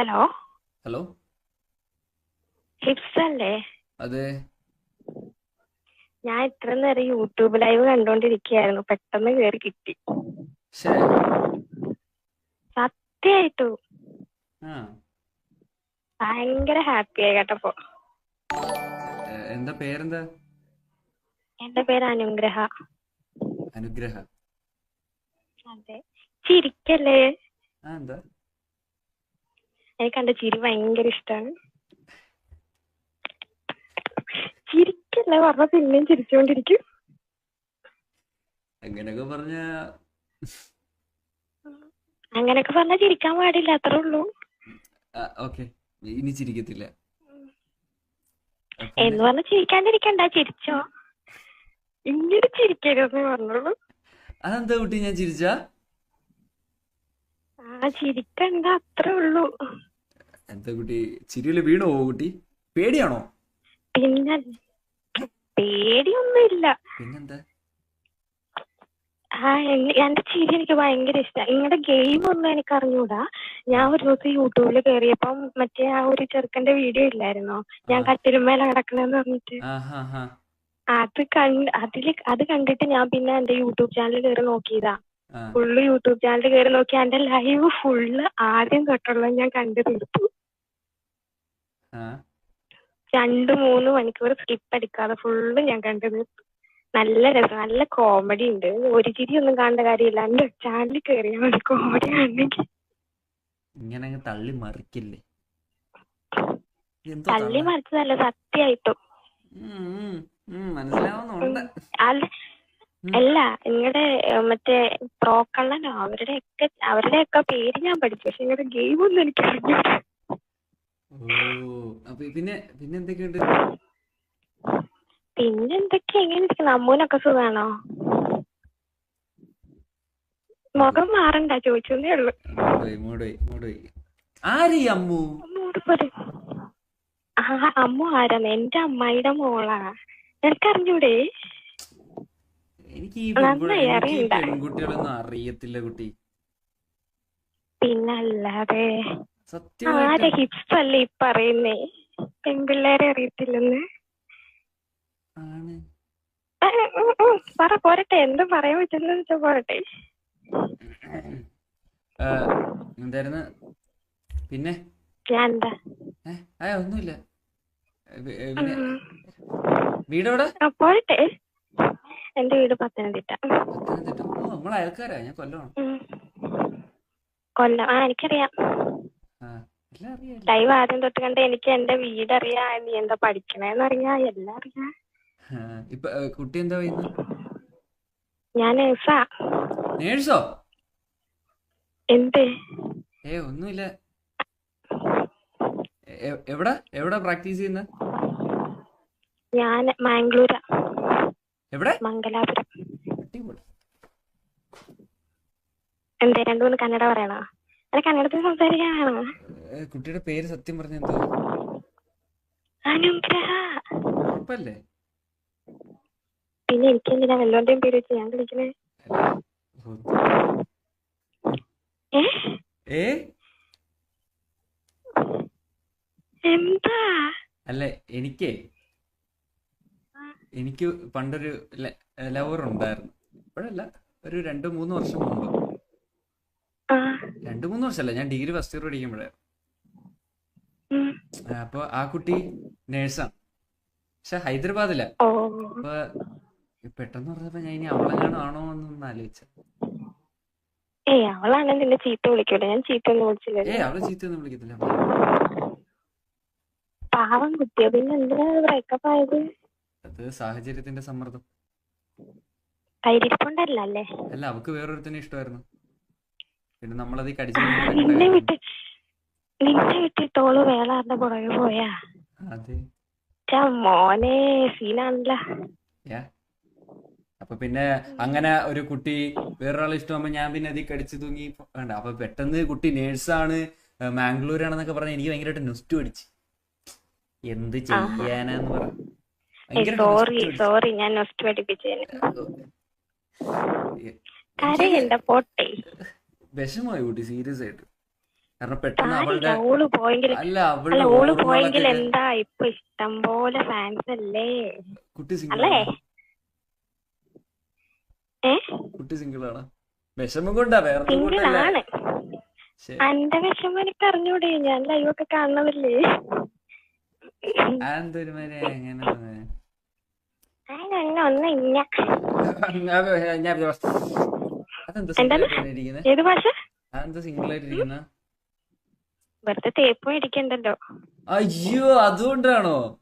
Hello? Hello? Hips അല്ലേ അതെ. ഞാൻ ഇത്ര നേരം യൂട്യൂബ് ലൈവ് കണ്ടോണ്ടിരിക്കുകയായിരുന്നു പെട്ടെന്ന് കേറി കിട്ടി. സത്യായിട്ടു. സത്യമായിട്ടും ഭയങ്കര ഹാപ്പി ആയി കേട്ടപ്പോ. എന്താ പേരെന്താ? എന്റെ പേര് അനുഗ്രഹ. അനുഗ്രഹ. അതെ. ചിരിക്കല്ലേ? എന്താ? എനിക്ക് എന്റെ ചിരി ഭയങ്കര ഇഷ്ടാണ്. ചിരിക്കല്ല പറഞ്ഞ പിന്നെയും ചിരിച്ചോണ്ടിരിക്കും. അങ്ങനെയൊക്കെ പറഞ്ഞ അങ്ങനെയൊക്കെ പറഞ്ഞ ചിരിക്കാൻ പാടില്ല അത്രേ ഉള്ളൂ. ഓക്കെ. ഇനി ചിരിക്കത്തില്ല. എന്ന് പറഞ്ഞ ചിരിക്കാണ്ടിരിക്കണ്ട ചിരിച്ചോ. ഇങ്ങനെ ചിരിക്കരുതെന്ന് പറഞ്ഞോളൂ. അതെന്താ കുട്ടി ഞാൻ ചിരിച്ചാ? ആ ചിരിക്കണ്ട അത്രേ ഉള്ളൂ. എന്താ കുട്ടി? ചിരിയിൽ വീണോ കുട്ടി? പേടിയാണോ? പിന്നെ പേടിയൊന്നുമില്ല. പിന്നെന്താ? ആ എന്റെ ചിരി എനിക്ക് ഭയങ്കര ഇഷ്ടമാണ് നിങ്ങളുടെ ഗെയിം ഒന്നും എനിക്ക് അറിഞ്ഞൂടാ ഞാൻ ഒരു ദിവസം യൂട്യൂബിൽ കയറിയപ്പം മറ്റേ ആ ഒരു ചെറുക്കന്റെ വീഡിയോ ഇല്ലായിരുന്നോ? ഞാൻ കട്ടിലുമേല കിടക്കണെന്ന് പറഞ്ഞിട്ട്. അത് കണ്ട് അതിൽ അത് കണ്ടിട്ട് ഞാൻ പിന്നെ എന്റെ യൂട്യൂബ് ചാനൽ കയറി നോക്കിയതാ. ഫുള്ള് യൂട്യൂബ് ചാനൽ കയറി നോക്കി എന്റെ ലൈവ് ഫുള്ള് ആദ്യം തൊട്ടുള്ള ഞാൻ കണ്ടു തീർത്തു. രണ്ട് മൂന്ന് മണിക്കൂർ സ്കിപ്പ് അടിക്കാതെ ഫുള്ള് ഞാൻ കണ്ടത് നല്ല രസം നല്ല കോമഡി ഉണ്ട്. ഒരു ചിരി ഒന്നും കാണേണ്ട കാര്യമില്ല. എന്റെ ചാനലിൽ കയറിയാൽ മതി കോമഡി കാണണമെങ്കിൽ. ഇങ്ങനെ അങ്ങ് തള്ളി മറിക്കില്ലേ? തള്ളി മറിച്ചതല്ല സത്യമായിട്ടും. മനസ്സിലാവുന്നുണ്ട്. അല്ല നിങ്ങളുടെ മറ്റേ പ്രോക്കള്ളനോ അവരുടെ ഒക്കെ അവരുടെ ഒക്കെ പേര് ഞാൻ പഠിച്ചു പക്ഷെ നിങ്ങളുടെ ഗെയിം ഒന്നും എനിക്ക് അപ്പൊ പിന്നെ പിന്നെ എന്തൊക്കെയുണ്ട്? പിന്നെ എന്തൊക്കെയാ എങ്ങനെ ഇരിക്കുന്നു. അമ്മൂനൊക്കെ സുഖാണോ? മുഖം മാറണ്ട ചോദിച്ചേ ഉള്ളു. ആ അമ്മു ആരാന്ന് എന്റെ അമ്മായിയുടെ മോളാ എനിക്കറിഞ്ഞൂടെ എനിക്ക്. പെൺകുട്ടികളൊന്നും അറിയത്തില്ല കുട്ടി. പിന്നല്ലാതെ സത്യമായിട്ട് ഹിപ്സ് അല്ലേ ഈ പറയുന്നേ? പെൺപിള്ളേരെ അറിയത്തില്ലെന്ന്. ആണ്. ആ, ഉം, ഉം, പറ പോരട്ടെ എന്ത് പറയാൻ പറ്റുന്ന വെച്ചാ പോരട്ടെ. എന്തായിരുന്നു? പിന്നെ? ഞാൻ എന്താ ഏ ഒന്നുമില്ല. വീടെവിടെ? പോരട്ടെ. എന്റെ വീട് പത്തനംതിട്ട. പത്തനംതിട്ട. ഓ നമ്മളെ അയൽക്കാരാ ഞാൻ കൊല്ലമാണ് ഉം. കൊല്ലം. ആ എനിക്കറിയാം. ലൈവ് ആദ്യം തൊട്ട് കണ്ട് എനിക്ക് എന്റെ വീട് അറിയാ നീ എന്താ പഠിക്കണേന്ന് അറിയാ എല്ലാം അറിയാ. ഇപ്പൊ കുട്ടി എന്താ ചെയ്യുന്നത് ഞാൻ നേഴ്സാ. നേഴ്സോ? എന്ത്? ഏ ഒന്നുമില്ല. എവിടാ? എവിടാ പ്രാക്ടീസ് ചെയ്യുന്ന? ഞാൻ മാംഗ്ലൂരാ. എവിടെ? മംഗലാപുരം. എന്തേ രണ്ടു മൂന്ന് കന്നഡ പറയണോ? കുട്ടിയുടെ പേര് സത്യം പറഞ്ഞ എന്തോ? അനുഗ്രഹ. ഉറപ്പല്ലേ? പിന്നെ എനിക്ക് എന്തിനാ വല്ലോന്റെയും പേര് വെച്ച് ഞാൻ വിളിക്കണേ? ഏ? എന്താ? അല്ല എനിക്ക്. എനിക്ക് പണ്ടൊരു ലവർ ഉണ്ടായിരുന്നു. ഇപ്പോഴല്ല ഒരു രണ്ടു മൂന്ന് വർഷം മുമ്പ്. രണ്ട് മൂന്ന് വർഷമല്ല ഞാൻ ഡിഗ്രി ഫസ്റ്റ് ഇയർ പഠിക്കുമ്പോഴേ. അപ്പൊ ആ കുട്ടി നേഴ്സാണ്. പക്ഷെ ഹൈദരാബാദില. അപ്പൊ പെട്ടെന്ന് പറഞ്ഞപ്പോ ഞാൻ ഇനി അവളെങ്ങാനും ആണോ എന്നൊന്ന് ആലോചിച്ച. ഏയ് അവളാണ് നിന്നെ ചീത്ത ഞാൻ ചീത്ത ഒന്നും വിളിച്ചില്ല അവളെ ചീത്തയൊന്നും വിളിക്കത്തില്ല. പാവം കുട്ടിയോ. പിന്നെ എന്തിനാ ബ്രേക്കപ്പ് ആയത്? അത് സാഹചര്യത്തിന്റെ സമ്മർദ്ദം. അല്ല അവക്ക് വേറൊരുത്തനെ ഇഷ്ടമായിരുന്നു. പിന്നെ നമ്മളത് കടിച്ചു നിന്നെ വിട്ട് നിന്നെ വിട്ടിട്ടോൾ വേറെ ആരുടെ പുറകെ പോയാ. അതെ. മോനെ സീനാണല്ല. യാ. അപ്പൊ പിന്നെ അങ്ങനെ ഒരു കുട്ടി വേറൊരാളെ ഇഷ്ടമാകുമ്പോ ഞാൻ പിന്നെ അതിൽ കടിച്ചു തൂങ്ങി വേണ്ട അപ്പൊ പെട്ടെന്ന് കുട്ടി നേഴ്സാണ് മാംഗ്ലൂരാണെന്നൊക്കെ പറഞ്ഞ എനിക്ക് ഭയങ്കരമായിട്ട് നുസ്റ്റു അടിച്ച് എന്ത് ചെയ്യാനാന്ന് പറഞ്ഞു സോറി സോറി ഞാൻ നൊസ്റ്റ് പോട്ടെ. വിഷമായി കൂട്ടി സീരിയസ് ആയിട്ട്. കാരണം പെട്ടെന്ന് അവളുടെ അല്ല അവൾ അവളുടെ ഓൾ പോയെങ്കിൽ ഓർമ്മകളൊക്കെ എന്താ ഇപ്പൊ ഇഷ്ടം പോലെ ഫാൻസ് അല്ലേ? കുട്ടി സിംഗിൾ കുട്ടി സിംഗിൾ ആണ്? വിഷമം കൊണ്ടാ വേറെ എന്റെ വിഷമം എനിക്ക് അറിഞ്ഞൂടെ ഞാൻ ലൈവൊക്കെ കാണണമല്ലേ? അതെന്തൊരു അങ്ങനെ ഒന്നും ഇല്ല ഏത് ഭാഷ? അതെന്താ സിംഗിൾ ആയിട്ടിരിക്കുന്ന വെറുതെ തേപ്പ് മേടിക്കണ്ടല്ലോ. അയ്യോ അതുകൊണ്ടാണോ?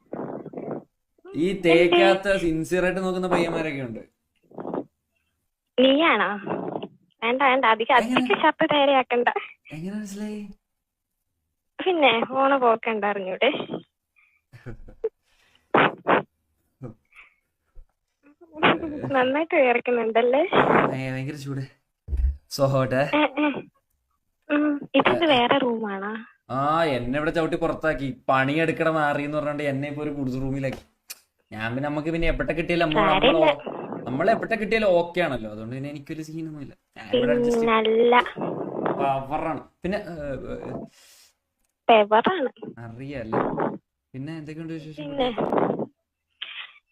ഈ തേക്കാത്ത സിൻസിയർ ആയിട്ട് നോക്കുന്ന പയ്യന്മാരൊക്കെ ഉണ്ട്. നീയാണോ? വേണ്ട വേണ്ട. അധികം അധികം ഷർട്ട് തയ്യാറാക്കണ്ട. എങ്ങനെ മനസ്സിലായി? പിന്നെ ഓണ പോക്കണ്ട അറിഞ്ഞൂടെ? നന്നായിട്ട് വിയർക്കുന്നുണ്ടല്ലേ ഭയ- ഭയങ്കര ചൂട്. സോഹോട്ടെ? വേറെ റൂമാണോ? ആ എന്നെ ഇവിടെ ചവിട്ടി പുറത്താക്കി. പണിയെടുക്കണ മാറി എന്ന് പറഞ്ഞോണ്ട് എന്നെ ഇപ്പൊ ഒരു കുടുസ് റൂമിലാക്കി. ഞാൻ പിന്നെ നമുക്ക് പിന്നെ എപ്പോഴത്തെ കിട്ടിയാലും നമ്മൾ. നമ്മൾ എപ്പോഴത്തെ കിട്ടിയാലും ഓക്കെ ആണല്ലോ. അതുകൊണ്ട് പിന്നെ എനിക്കൊരു സീനൊന്നുമില്ല. ഞാൻ ഇവിടെ പവറാണ് പിന്നെ പെവറാണ് അറിയാല്ലേ പിന്നെ എന്തൊക്കെയുണ്ട് വിശേഷം പിന്നെ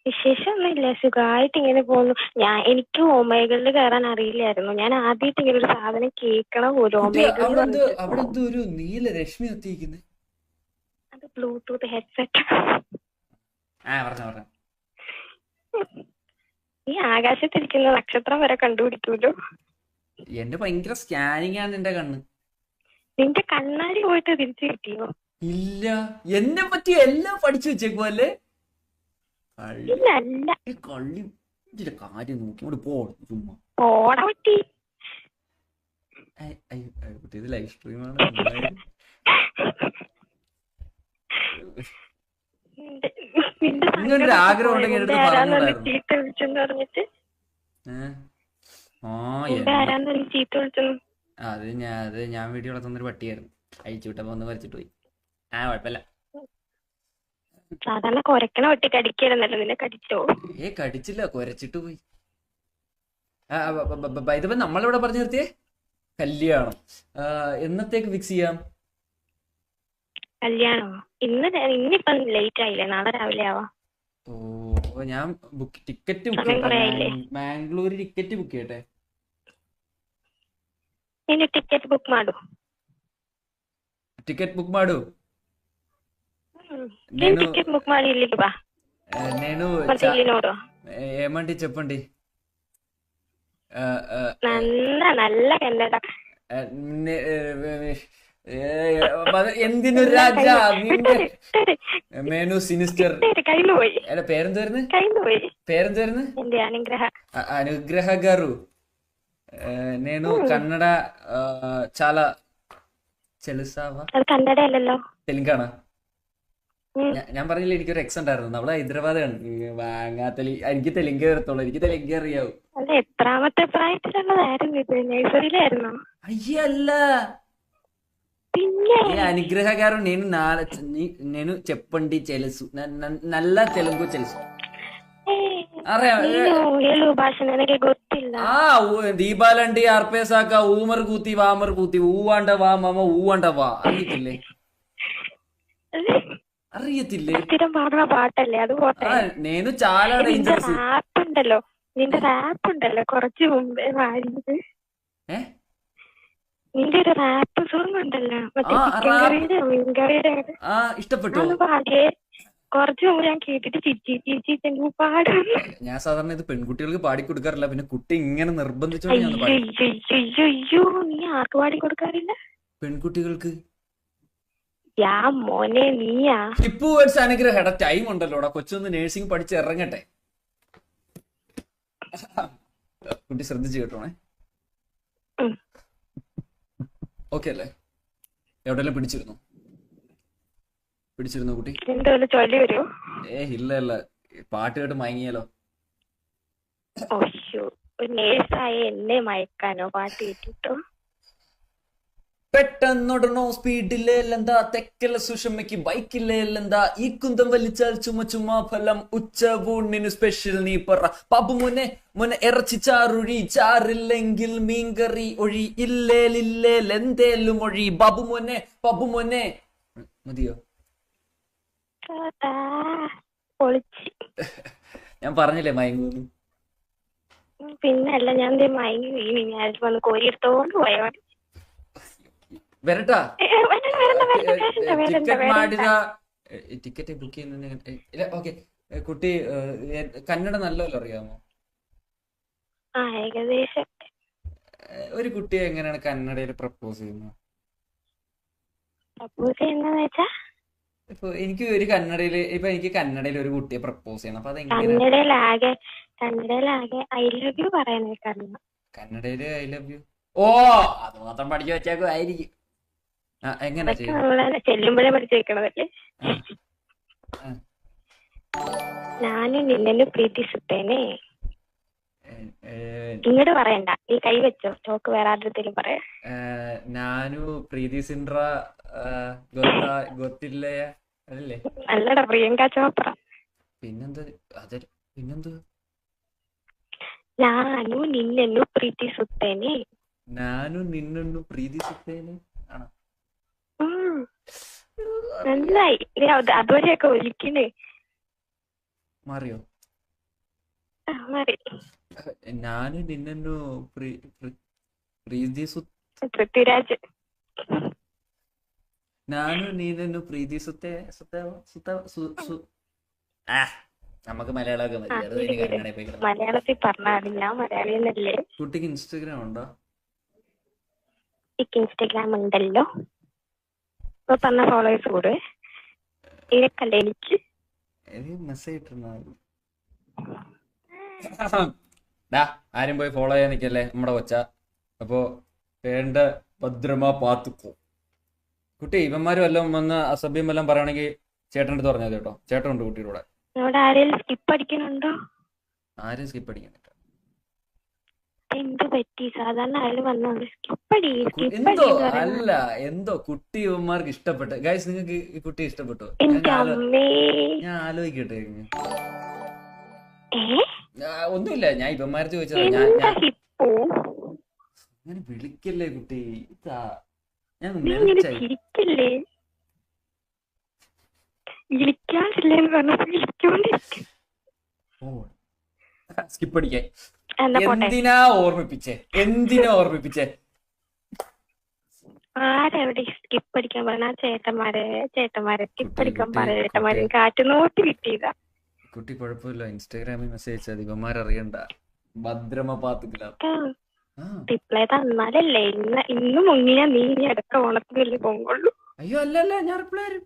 വിശേഷമൊന്നുമില്ല. സുഖമായിട്ട് ഇങ്ങനെ പോകുന്നു. ഞാൻ എനിക്ക് ഓമേകളിൽ കയറാൻ അറിയില്ലായിരുന്നു. ഞാൻ ആദ്യമായിട്ട് ഇങ്ങനെ ഒരു സാധനം കേൾക്കണ പോലും. അവിടെ എന്തോ ഒരു നീല രശ്മി എത്തിയിരിക്കുന്നത് അത് ബ്ലൂടൂത്ത് ഹെഡ്സെറ്റ്. ആ പറഞ്ഞ പറഞ്ഞ. ഈ ആകാശത്തിരിക്കുന്ന നക്ഷത്രം വരെ കണ്ടുപിടിക്കൂലോ എന്റെ ഭയങ്കര സ്കാനിങ് ആണ് എന്റെ കണ്ണ്. നിന്റെ കണ്ണാടി പോയിട്ട് തിരിച്ചു കിട്ടിയോ? ഇല്ല. എന്നെ പറ്റി എല്ലാം പഠിച്ചു വെച്ചേക്കുവല്ലേ? കള്ളി ഇതിന്റെ കാര്യം നോക്കി ഇവിടെ ചുമ്മാ. ഇത് ലൈവ് സ്ട്രീമാണ് ഇങ്ങനൊരു ആഗ്രഹം ഉണ്ടെങ്കിൽ എടുത്ത്? പറഞ്ഞിട്ട് അത് ഞാൻ അത് ഞാൻ വീഡിയോ വളർത്തുന്ന ഒരു പട്ടിയായിരുന്നു. അഴിച്ചു വിട്ടപ്പോ ഒന്ന് വരച്ചിട്ട് പോയി. ആ കുഴപ്പമില്ല. സാധാരണ കൊരക്കണ ഒട്ടി കടിക്കരുന്നല്ലോ നിന്നെ കടിച്ചോ ഏ കടിച്ചില്ല കുരച്ചിട്ട് പോയി ഇതിപ്പോ നമ്മളിവിടെ പറഞ്ഞു നിർത്തിയേ കല്യാണം ആ, എന്നത്തേക്ക് ഫിക്സ് ചെയ്യാം കല്യാണോ ഇന്ന് ര- ഇന്നിപ്പം ലേറ്റ് ആയില്ലേ നാളെ രാവിലെ ആവാ ഓ അപ്പൊ ഞാൻ ബുക്ക് ടിക്കറ്റ് ബുക്ക് സമയം കുറേ ആയില്ലേ? ചെയ്യട്ടെ ബാംഗ്ലൂർ ടിക്കറ്റ് ബുക്ക് ചെയ്യട്ടെ ನೀನು ಟಿಕೆಟ್ ಬುಕ್ ಮಾಡು ಟಿಕೆಟ್ ಬುಕ್ ಮಾಡು ನೀನ್ నేను టికెట్ బుక్ ಮಾಡಿ ಇಲ್ಲಿಗೆ ಬಾ నేను ಮತ್ತೆ ಇಲ್ಲಿ ನೋಡು ఏమంటి చెప్పండి നല്ല നല്ല കന്നഡ എന്തിനു രാജ മേനു സിനിസ്റ്റർ എന്റെ പേരെന്തായിരുന്നു പേരെന്തായിരുന്നു అనుగ్రహ గారు నేను కన్నడ చాలా తెలుసావా కన్నడ తెలంగాణ ഞാൻ പറഞ്ഞില്ല എനിക്കൊരു എക്സ് ഉണ്ടായിരുന്നു നമ്മള് ഹൈദരാബാദാണ് വാങ്ങാത്തലി എനിക്ക് തെലുങ്ക് വരത്തുള്ളൂ എനിക്ക് തെലുങ്ക് അറിയാവൂ അല്ല എത്രാമത്തെ പ്രായത്തിലുള്ളതായിരുന്നു ഇത് നഴ്സറിയിലായിരുന്നോ అయ్యల్ల പിന്നെ ఏ అనుగ్రహ గారు నేను నా నీ- నేను చెప్పండి తెలుసు న- న- నల్ల తెలుగు తెలుసు ಏ, അറിയാം ನೀನು ಹೇಳುವ ಭಾಷೆ ನನಗೆ ಗೊತ್ತಿಲ್ಲ ఆ ఊ- దీపాలంటి అర్పేశాక ఊమరు కూతి వామరు కూతి ఊ అంట వా మామ ఊ అంట వా അറിയത്തില്ലേ അത് അറിയത്തില്ലേ? സ്ഥിരം പാടുന്ന പാട്ടല്ലേ? അത് പോട്ടെ. നേനു ചാല ഡേഞ്ചറസ് ഉണ്ടല്ലോ നിന്റെ റാപ്പ് ഉണ്ടല്ലോ കുറച്ച് മുമ്പേ പാടിയത്. നിന്റെ ഒരു റാപ്പ് സോങ് ഉണ്ടല്ലോ. മറ്റേ ചിക്കൻ ഇഷ്ടപ്പെട്ടു? പാടിയേ. കുറച്ച് മുമ്പ് ഞാൻ കേട്ടിട്ട് ചിച്ചി പാടും ഞാൻ സാധാരണ ഇത് പെൺകുട്ടികൾക്ക് പാടി കൊടുക്കാറില്ല പിന്നെ കുട്ടി ഇങ്ങനെ നിർബന്ധിച്ചോ അയ്യോ അയ്യോ നീ ആർക്ക് പാടി കൊടുക്കാറില്ല പെൺകുട്ടികൾക്ക്? മോനെ നീയാ. ടിപ്പു വേർഡ്സ് അനുഗ്രഹം എടാ ടൈം ഉണ്ടല്ലോടാ. കൊച്ചൊന്ന് നേഴ്സിംഗ് പഠിച്ച് ഇറങ്ങട്ടെ. കുട്ടി ശ്രദ്ധിച്ചു കേട്ടോണേ. ഓക്കെ അല്ലേ? എവിടെല്ലാം പിടിച്ചിരുന്നു? പിടിച്ചിരുന്നു കുട്ടി? ഏ ഇല്ല ഇല്ല. പാട്ട് കേട്ട് മയങ്ങിയാലോ നേഴ്സായ എന്നെ മയക്കാനോ പാട്ട് കേട്ടിട്ടോ? പെട്ടെന്നൊടനോ അല്ലെന്താ? തെക്കല സുഷമ്മയ്ക്ക് ബൈക്കില്ലേ അല്ലെന്താ? ഈ കുന്തം വലിച്ചാൽ ചുമ ചുമ്മാ ഫലം. ഉച്ചവൂണിന് സ്പെഷ്യൽ നീ പറ. പാപ്പു മുനെ മുനെ ഇറച്ചി ചാറുഴി. ചാറില്ലെങ്കിൽ മീൻകറി ഒഴി. ഇല്ലേലില്ലേൽ എന്തേലും ഒഴി. ബാബു മോനെ പബു മോനെ. മതിയോ? ഞാൻ പറഞ്ഞില്ലേ മയങ്ങൂന്ന് പിന്നല്ല ഞാൻ മയങ്ങി വീണി. ഞാൻ വന്ന് കോരിയെടുത്തോണ്ട് പോയ മതി വരട്ടാ. ടിക്കറ്റ് മാടുക ടിക്കറ്റ് ബുക്ക് ചെയ്യുന്ന ഇല്ല ഓക്കെ. കുട്ടി കന്നഡ നല്ലല്ലോ അറിയാമോ? ഏകദേശം. ഒരു കുട്ടിയെ എങ്ങനെയാണ് കന്നഡയിൽ പ്രപ്പോസ് ചെയ്യുന്നത്? പ്രപ്പോസ് ചെയ്യുന്നത് വെച്ചാ? എനിക്ക് ഒരു കന്നഡയിൽ ഇപ്പൊ എനിക്ക് കന്നഡയിൽ ഒരു കുട്ടിയെ പ്രപ്പോസ് ചെയ്യണം. അപ്പൊ അതെങ്ങനെയാകെ കന്നഡയിലാകെ ഐ ലവ് യു പറയുന്നത് കന്നഡയിൽ ഐ ലവ് യു. ഓ അത് മാത്രം പഠിച്ചു വെച്ചേക്കും ആയിരിക്കും എങ്ങനെ ചെല്ലുമ്പോഴേ പഠിച്ചേക്കണതല്ലേ ഞാൻ നിന്നെ പ്രീതിസുത്തേനെ ഇങ്ങോട്ട് പറയണ്ട. നീ കൈ വെച്ചോ. ടോക്ക് വേറെ ആരുടെ പറയാ ഞാനു പ്രീതി സിൻഡ്ര ഗൊത്തില്ലേ? അല്ലേ അല്ലടാ പ്രിയങ്ക ചോപ്ര. പിന്നെന്താ? അതെ പിന്നെന്താ? ഞാനു നിന്നു പ്രീതി സുത്തേനെ. ഞാനു നിന്നു പ്രീതി സുത്തേനെ. നന്നായി ഇത് അത് അതുവരെയൊക്കെ ഒലിക്കണേ മാറിയോ ആ, മതി ನಾನು ನಿನ್ನನ್ನು ಪ್ರೀ ಪ್ರೀ- ಪ್ರೀತಿಸು പൃഥ്വിരാജ് ನಾನು ನೀನನ್ನು ಪ್ರೀತಿಸುತ್ತೆ ಸುತ್ತ ಸುತ್ತ സു സു ആ നമുക്ക് മലയാളമൊക്കെ മതി ആ, അത് ഇനി ശരി, ശരി. കന്നഡ പോയി കിടന്നു. മലയാളത്തിൽ പറഞ്ഞാൽ ഞാൻ മലയാളി എന്നല്ലേ കുട്ടിക്ക് ഇൻസ്റ്റഗ്രാം ഉണ്ടോ എനിക്ക് ഇൻസ്റ്റഗ്രാം ഉണ്ടല്ലോ ഇപ്പൊ പറഞ്ഞ ഫോളോവേഴ്സ് കൂടെ. ഇതൊക്കല്ലേ എനിക്ക് എനിക്ക് മെസ്സേജ്. ഡാ ആരും പോയി ഫോളോ ചെയ്യാൻ നിൽക്കല്ലേ നമ്മുടെ കൊച്ച. അപ്പോ വേണ്ട ഭദ്രമാ പാത്തുക്കോ. കുട്ടി ഇവന്മാരും എല്ലാം വന്ന് അസഭ്യം എല്ലാം പറയുകയാണെങ്കിൽ ചേട്ടന്റെ പറഞ്ഞാൽ കേട്ടോ. ചേട്ടനുണ്ട് കുട്ടിയുടെ കൂടെ. ആരെങ്കിലും സ്കിപ്പ് അടിക്കുന്നുണ്ടോ? ആരും സ്കിപ്പ് പറ്റില്ല എന്ത് പറ്റി? സാധാരണ വന്നോണ്ട് എന്തോ? അല്ല എന്തോ? കുട്ടി ഇവന്മാർക്ക് ഇഷ്ടപ്പെട്ട. ഗൈസ് നിങ്ങൾക്ക് ഈ കുട്ടി ഇഷ്ടപ്പെട്ടു? ഞാൻ എന്റെ അമ്മേ. ഞാൻ ആലോചിക്കട്ടെ ഒന്നുമില്ല. ഞാൻ ഇവന്മാരെ ചോദിച്ചത്. ഞാൻ അങ്ങനെ വിളിക്കല്ലേ കുട്ടി? ഇതാ. ഞാൻ ചിരിക്കല്ലേ? ഓ. സ്കിപ്പ് അടിക്കാൻ എന്തിനാ ഓർമ്മിപ്പിച്ചേ? എന്തിനാ ഓർമ്മിപ്പിച്ചേ? ആരെവിടെ സ്കിപ്പ് അടിക്കാൻ പറഞ്ഞ? ചേട്ടന്മാരെ ചേട്ടന്മാരെ സ്കിപ്പ് അടിക്കാൻ പറഞ്ഞ ചേട്ടന്മാരെ. കാറ്റ് നോക്കി കിട്ടിയതാ. കുട്ടി കുഴപ്പമില്ല. ഇൻസ്റ്റാഗ്രാമിൽ മെസ്സേജ് അയച്ചാൽ അറിയണ്ട. ഭദ്രമ പാത്തുക്കില്ല ആ. റിപ്ലൈ തന്നാലല്ലേ. ഇന്ന് ഇന്ന് മുങ്ങിയ നീ ഇനി അടുത്ത ഓണത്തിനല്ലേ പൊങ്ങുള്ളൂ അയ്യോ അല്ല അല്ല. ഞാൻ റിപ്ലൈ തരും.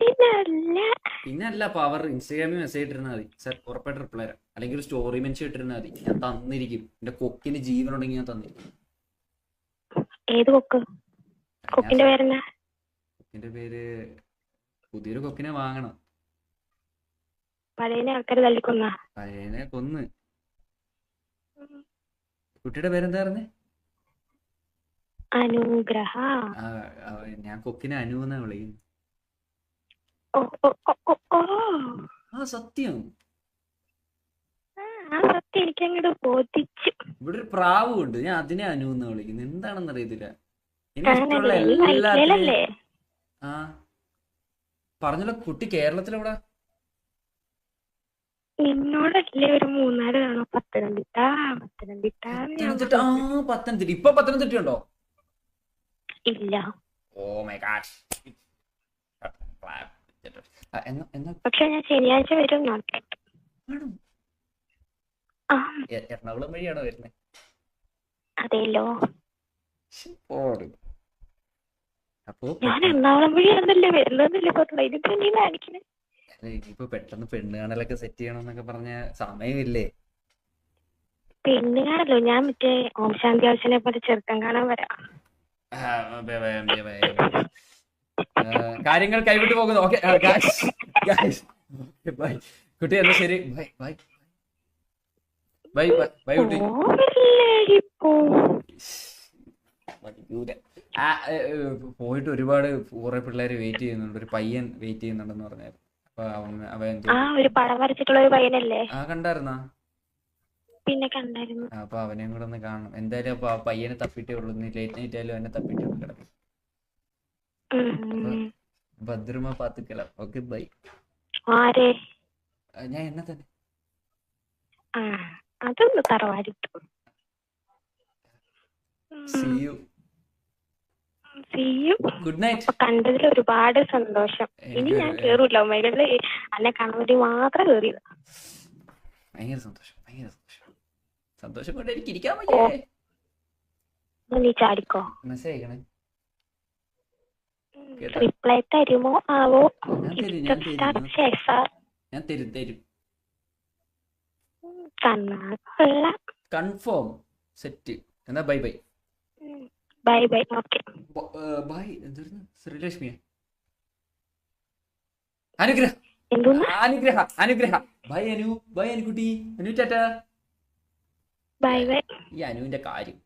പിന്നല്ല. പിന്നല്ല പവർ ഇൻസ്റ്റാഗ്രാമിൽ മെസ്സേജ് ഇട്ടിരുന്നാൽ മതി. സർ ഉറപ്പായിട്ട് റിപ്ലൈ തരാം. അല്ലെങ്കിൽ ഒരു സ്റ്റോറി മെൻഷൻ ഇട്ടിരുന്നാൽ മതി. ഞാൻ തന്നിരിക്കും. എന്റെ കൊക്കിന് ജീവൻ ഉണ്ടെങ്കിൽ ഞാൻ തന്നിരിക്കും. ഏത് കൊക്ക്? കൊക്കിന്റെ പേരെന്നാ? കൊക്കിന്റെ പേര് പുതിയൊരു കൊക്കിനെ വാങ്ങണം. പഴയനെ ആൾക്കാരെ തല്ലിക്കൊന്ന? പഴയനെ കൊന്ന്. കുട്ടിയുടെ പേരെന്താ പറഞ്ഞേ? അനുഗ്രഹ. ഞാൻ കൊക്കിനെ അനു എന്നാ ഓ. ആ സത്യം. എനിക്ക് അങ്ങോട്ട് ബോധിച്ചു. ഇവിടെ ഒരു പ്രാവും ഉണ്ട് ഞാൻ അതിനെ അനു എന്ന് വിളിക്കുന്നത് എന്താണെന്ന് അറിയത്തില്ല. എനിക്കിഷ്ടമുള്ള എല്ലാത്തിനും ആ. പറഞ്ഞല്ലോ കുട്ടി കേരളത്തിലെവിടെ? നിന്നോടല്ലേ ഒരു പത്തനംതിട്ട പത്തനംതിട്ട പത്തനംതിട്ട ആ പത്തനംതിട്ട. ഇപ്പൊ പത്തനംതിട്ട ഉണ്ടോ? ഇല്ല. Oh my god. പക്ഷെ ഞാൻ ശനിയാഴ്ച വരും എ- എറണാകുളം വഴിയാണോ വരുന്നത് അതെല്ലോ അപ്പോ ഞാൻ എറണാകുളം വഴിയാണല്ലേ വരുന്നതല്ലേ പറഞ്ഞത്. ഇതിപ്പോ നീ കാണിക്കണേ. അല്ല, ഇനിയിപ്പോ പെട്ടെന്ന് പെണ്ണ് കാണലൊക്കെ സെറ്റ് ചെയ്യണമെന്നൊക്കെ പറഞ്ഞ സമയമില്ലേ? പെണ്ണ് കാണല്ലോ ഞാൻ മറ്റേ ഓം ശാന്തി ആവശ്യനെ പോലെ ചെറുക്കം കാണാൻ വരാം. കാര്യങ്ങൾ കൈവിട്ട് പോകുന്നു. ഓക്കെ കുട്ടി എന്നാ ശരി. By bye. ബൈ ബൈ കുട്ടി പോയിട്ട് ഒരുപാട് കുറെ പിള്ളേര് വെയിറ്റ് ചെയ്യുന്നുണ്ട്. ഒരു പയ്യൻ വെയിറ്റ് ചെയ്യുന്നുണ്ടെന്ന് പറഞ്ഞായിരുന്നു. അപ്പൊ പിന്നെ അപ്പൊ അവനെയും കൂടെ ഒന്ന് കാണണം. എന്തായാലും അപ്പൊ ആ പയ്യനെ തപ്പിട്ടേ ഉള്ളൂ. ലേറ്റ് നൈറ്റ് ആയാലും അവനെ തപ്പിട്ടേ ഉള്ളൂ കിടക്കും. ഭദ്രമ പാത്തുക്കല. ഓക്കെ ബൈ ഞാൻ എന്നെ തന്നെ. അതൊന്ന് സിയും ഗുഡ് നൈറ്റ് കണ്ടതിൽ ഒരുപാട് സന്തോഷം. ഇനി ഞാൻ കേറൂല. മൈകളിൽ അന്നെ കാണാൻ വേണ്ടി മാത്രം കേറിയത്. ഭയങ്കര സന്തോഷം ഭയങ്കര സന്തോഷം. സന്തോഷം കൊണ്ട് എനിക്ക് ഇരിക്കാൻ പറ്റേ നീ ചാടിക്കോ. മെസ്സേജ് അയക്കണേ. റിപ്ലൈ തരുമോ ആവോ? ഞാൻ തരും ഞാൻ തരും ശേഷം ഞാൻ തരും തരും കണ്ണാ കൊള്ളാം കൺഫേം സെറ്റ് എന്നാ bye bye bye bye okay bye എന്തായിരുന്നു ശ്രീലക്ഷ്മിയ? അനുഗ്രഹ. അനുഗ്രഹ. അനുഗ്രഹ. ബൈ അനു. ബൈ അനുകുട്ടി. അനു ടാറ്റ. ബൈ ബൈ ഈ അനുവിന്റെ കാര്യം.